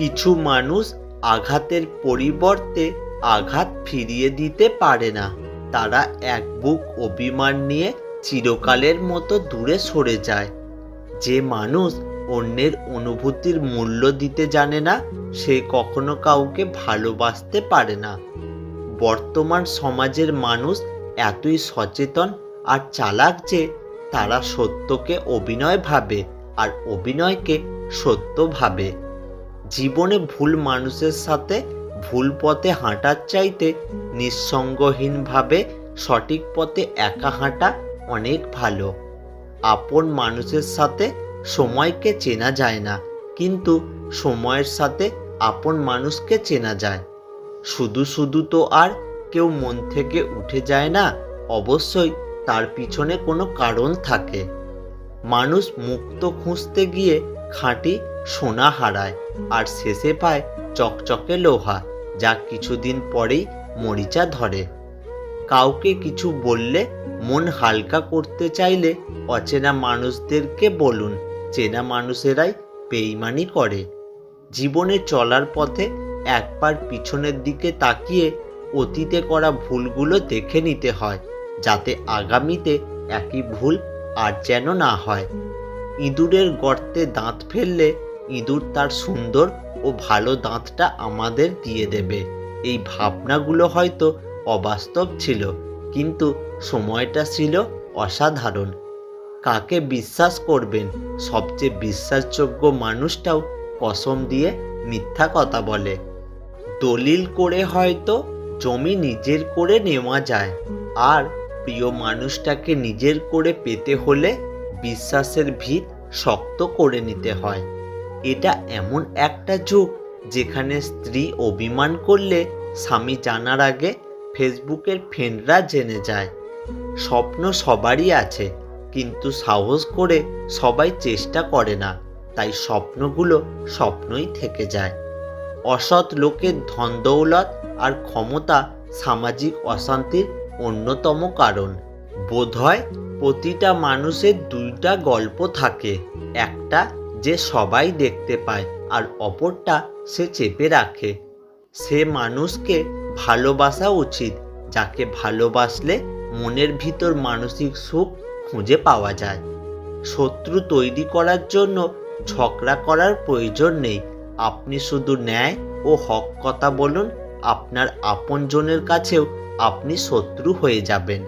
কিছু মানুষ আঘাতের পরিবর্তে আঘাত ফিরিয়ে দিতে পারে না। তারা এক বুক অভিমান নিয়ে চিরকালের মতো দূরে সরে যায়। যে মানুষ অন্যের অনুভূতির মূল্য দিতে জানে না, সে কখনো কাউকে ভালোবাসতে পারে না। বর্তমান সমাজের মানুষ এতই সচেতন আর চালাক যে তারা সত্যকে অভিনয় ভাবে আর অভিনয়কে সত্য ভাবে। জীবনে ভুল মানুষের সাথে ভুল পথে হাঁটার চাইতে নিঃসঙ্গহীনভাবে সঠিক পথে একা হাঁটা অনেক ভালো। আপন মানুষের সাথে সময়কে চেনা যায় না, কিন্তু সময়ের সাথে আপন মানুষকে চেনা যায়। শুধু শুধু তো আর কেউ মন থেকে উঠে যায় না, অবশ্যই তার পিছনে কোনো কারণ থাকে। মানুষ মুক্ত খুঁজতে গিয়ে খাঁটি সোনা হারায় আর শেষে পায় চকচকে লোহা, যা কিছুদিন পরেই মরিচা ধরে। কাউকে কিছু বললে মন হালকা করতে চাইলে অচেনা মানুষদেরকে বলুন, চেনা মানুষেরাই বেইমানি করে। জীবনে চলার পথে একবার পিছনের দিকে তাকিয়ে অতীতে করা ভুলগুলো দেখে নিতে হয়, যাতে আগামীতে একই ভুল আর যেন না হয়। ইঁদুরের গর্তে দাঁত ফেললে ইঁদুর তার সুন্দর ও ভালো দাঁতটা আমাদের দিয়ে দেবে। এই ভাবনাগুলো হয়তো অবাস্তব ছিল, কিন্তু সময়টা ছিল অসাধারণ। কাকে বিশ্বাস করবেন? সবচেয়ে বিশ্বাসযোগ্য মানুষটাও কসম দিয়ে মিথ্যা কথা বলে। দলিল করে হয়তো জমি নিজের করে নেওয়া যায়, আর প্রিয় মানুষটাকে নিজের করে পেতে হলে বিশ্বাসের ভিত শক্ত করে নিতে হয়। এটা এমন একটা যুগ যেখানে স্ত্রী অভিমান করলে স্বামী জানার আগে ফেসবুকের ফ্রেন্ডরা জেনে যায়। স্বপ্ন সবারই আছে, কিন্তু সাহস করে সবাই চেষ্টা করে না, তাই স্বপ্নগুলো স্বপ্নই থেকে যায়। অসৎ লোকের ধন দৌলত আর ক্ষমতা সামাজিক অশান্তির অন্যতম কারণ। বোধহয় প্রতিটা মানুষের দুইটা গল্প থাকে। একটা যে সবাই দেখতে পায় আর অপরটা সে চেপে রাখে। সে মানুষকে ভালোবাসা উচিত, যাকে ভালোবাসলে মনের ভিতর মানসিক সুখ খুঁজে পাওয়া যায়। শত্রু তৈরি করার জন্য ঝগড়া করার প্রয়োজন নেই। আপনি শুধু ন্যায় ও হক কথা বলুন, আপনার আপনজনের কাছেও আপনি শত্রু হয়ে যাবেন।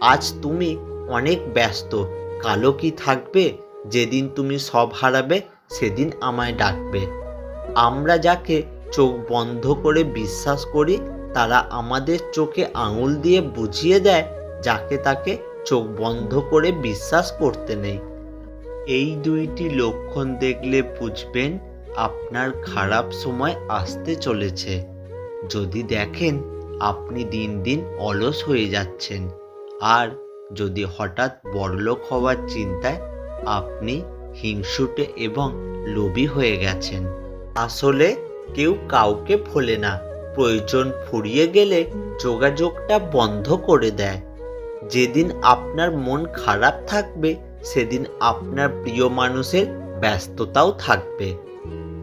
আজ তুমি অনেক ব্যস্ত। কালো কি থাকবে? যেদিন তুমি সব হারাবে, সেদিন আমায় ডাকবে। আমরা যাকে চোখ বন্ধ করে বিশ্বাস করি, তারা আমাদের চোখে আঙুল দিয়ে বুঝিয়ে দেয়, যাকে তাকে চোখ বন্ধ করে বিশ্বাস করতে নেই। এই দুইটি লক্ষণ দেখলে বুঝবেন, আপনার খারাপ সময় আসতে চলেছে। যদি দেখেন, আপনি দিন দিন অলস হয়ে যাচ্ছেন। আর যদি হঠাৎ বড়লোক হওয়ার চিন্তায় আপনি হিংসুটে এবং লোভী হয়ে গেছেন। আসলে কেউ কাউকে ফোলে না। প্রয়োজন ফুরিয়ে গেলে যোগাযোগটা বন্ধ করে দেয়। যেদিন আপনার মন খারাপ থাকবে, সেদিন আপনার প্রিয় মানুষের ব্যস্ততাও থাকবে।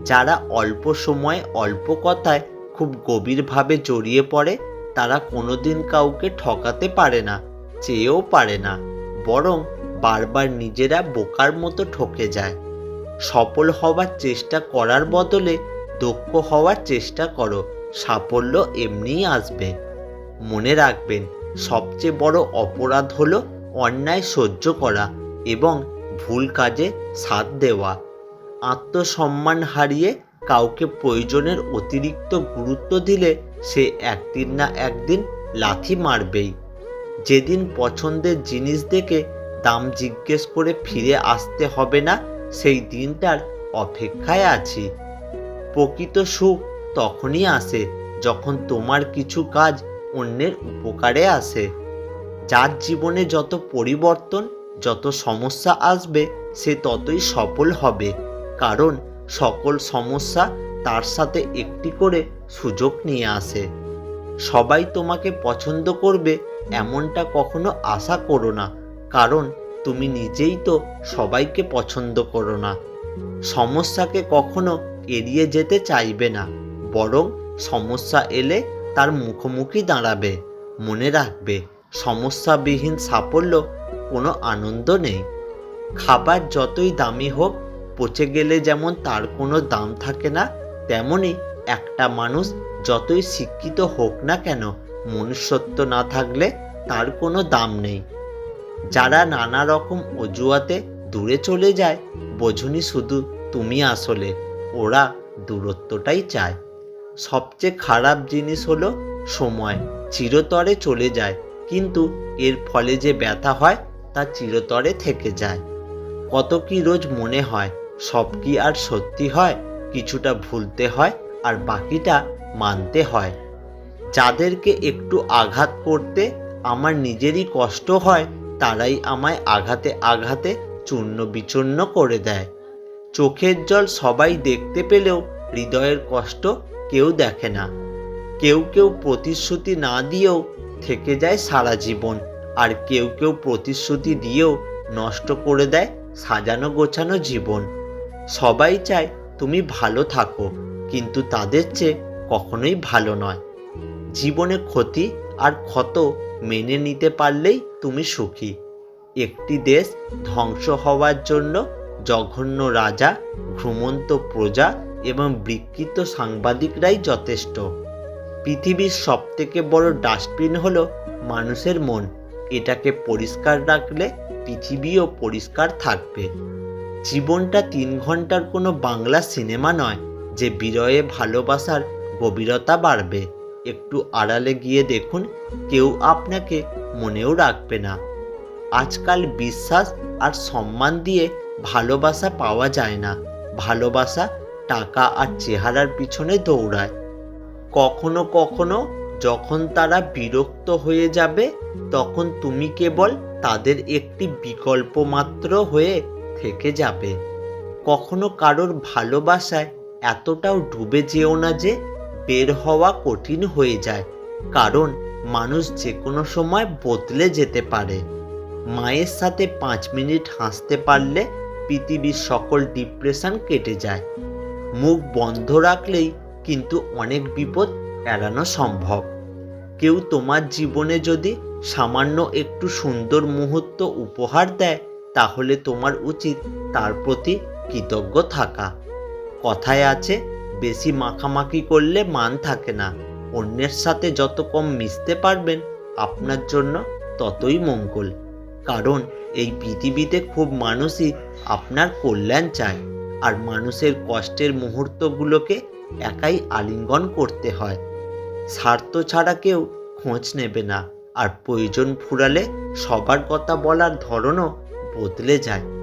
যারা অল্প সময়ে, অল্প কথায় খুব গভীরভাবে জড়িয়ে পড়ে, তারা কোনোদিন কাউকে ঠকাতে পারে না। চেয়েও পারে না, বরং বারবার নিজেরা বোকার মতো ঠকে যায়। সফল হওয়ার চেষ্টা করার বদলে দক্ষ হওয়ার চেষ্টা করো, সাফল্য এমনিই আসবে। মনে রাখবেন, সবচেয়ে বড় অপরাধ হলো অন্যায় সহ্য করা এবং ভুল কাজে সাথ দেওয়া। আত্মসম্মান হারিয়ে কাউকে প্রয়োজনের অতিরিক্ত গুরুত্ব দিলে সে একদিন না একদিন লাথি মারবেই। যেদিন পছন্দের জিনিস দেখে দাম জিজ্ঞেস করে ফিরে আসতে হবে না, সেই দিনটার অপেক্ষায় আছি। প্রকৃত সুখ তখনই আসে যখন তোমার কিছু কাজ অন্যের উপকারে আসে। যার জীবনে যত পরিবর্তন, যত সমস্যা আসবে, সে ততই সফল হবে। কারণ সকল সমস্যা তার সাথে একটি করে সুযোগ নিয়ে আসে। সবাই তোমাকে পছন্দ করবে এমনটা কখনো আশা করো না, কারণ তুমি নিজেই তো সবাইকে পছন্দ করো না। সমস্যাকে কখনো এড়িয়ে যেতে চাইবে না, বরং সমস্যা এলে তার মুখোমুখি দাঁড়াবে, মনে রাখবে, সমস্যাবিহীন সাফল্য কোনো আনন্দ নেই। খাবার যতই দামি হোক, পচে গেলে যেমন তার কোনো দাম থাকে না, তেমনি একটা মানুষ যতই শিক্ষিত হোক না কেন মনুষ্যত্ব না থাকলে তার কোনো দাম নেই। যারা নানা রকম অজুহাতে দূরে চলে যায়, বোঝনি শুধু তুমি আসলে, ওরা দূরত্বটাই চায়। সবচেয়ে খারাপ জিনিস হলো সময়, চিরতরে চলে যায়, কিন্তু এর ফলে যে ব্যথা হয়, তা চিরতরে থেকে যায়। কত কি রোজ মনে হয়, সব কি আর সত্যি হয়, কিছুটা ভুলতে হয়, আর বাকিটা মানতে হয়। যাদেরকে একটু আঘাত করতে আমার নিজেরই কষ্ট হয়, তারাই আমায় আঘাতে আঘাতে চূর্ণ বিচূর্ণ করে দেয়। চোখের জল সবাই দেখতে পেলেও হৃদয়ের কষ্ট কেউ দেখে না। কেউ কেউ প্রতিশ্রুতি না দিয়েও থেকে যায় সারা জীবন, আর কেউ কেউ প্রতিশ্রুতি দিয়েও নষ্ট করে দেয় সাজানো গোছানো জীবন। সবাই চায় তুমি ভালো থাকো, কিন্তু তাদের চেয়ে কখনোই ভালো নয়। জীবনে ক্ষতি আর ক্ষত মেনে নিতে পারলেই তুমি সুখী। একটি দেশ ধ্বংস হওয়ার জন্য জঘন্য রাজা, ঘুমন্ত প্রজা এবং বিকৃত সাংবাদিকরাই যথেষ্ট। পৃথিবীর সবথেকে বড় ডাস্টবিন হলো মানুষের মন। এটাকে পরিষ্কার রাখলে পৃথিবীও পরিষ্কার থাকবে। জীবনটা তিন ঘণ্টার কোনো বাংলা সিনেমা নয় যে বিরয়ে ভালোবাসার গভীরতা বাড়বে। একটু আড়ালে গিয়ে দেখুন, কেউ আপনাকে মনেও রাখবে না। আজকাল বিশ্বাস আর সম্মান দিয়ে ভালোবাসা পাওয়া যায় না। ভালোবাসা টাকা আর চেহারার পিছনে দৌড়ায়। কখনো কখনো যখন তারা বিরক্ত হয়ে যাবে, তখন তুমি কেবল তাদের একটি বিকল্প মাত্র হয়ে থেকে যাবে। কখনো কারোর ভালোবাসায় এতটাও ডুবে যেও না যে বের হওয়া কঠিন হয়ে যায়, কারণ মানুষ যে কোনো সময় বদলে যেতে পারে। মায়ের সাথে পাঁচ মিনিট হাসতে পারলে পৃথিবীর সকল ডিপ্রেশন কেটে যায়। মুখ বন্ধ রাখলেই কিন্তু অনেক বিপদ এড়ানো সম্ভব। কেউ তোমার জীবনে যদি সামান্য একটু সুন্দর মুহূর্ত উপহার দেয়, তাহলে তোমার উচিত তার প্রতি কৃতজ্ঞ থাকা। কথায় আছে বেশি মাখামাখি করলে মান থাকে না। অন্যের সাথে যত কম মিশতে পারবেন, আপনার জন্য ততই মঙ্গল। কারণ এই পৃথিবীতে খুব মানুষই আপনার কল্যাণ চায় আর মানুষের কষ্টের মুহূর্তগুলোকে একাই আলিঙ্গন করতে হয়। স্বার্থ ছাড়া কেউ খোঁজ নেবে না আর প্রয়োজন ফুরালে সবার কথা বলার ধরনও বদলে যায়।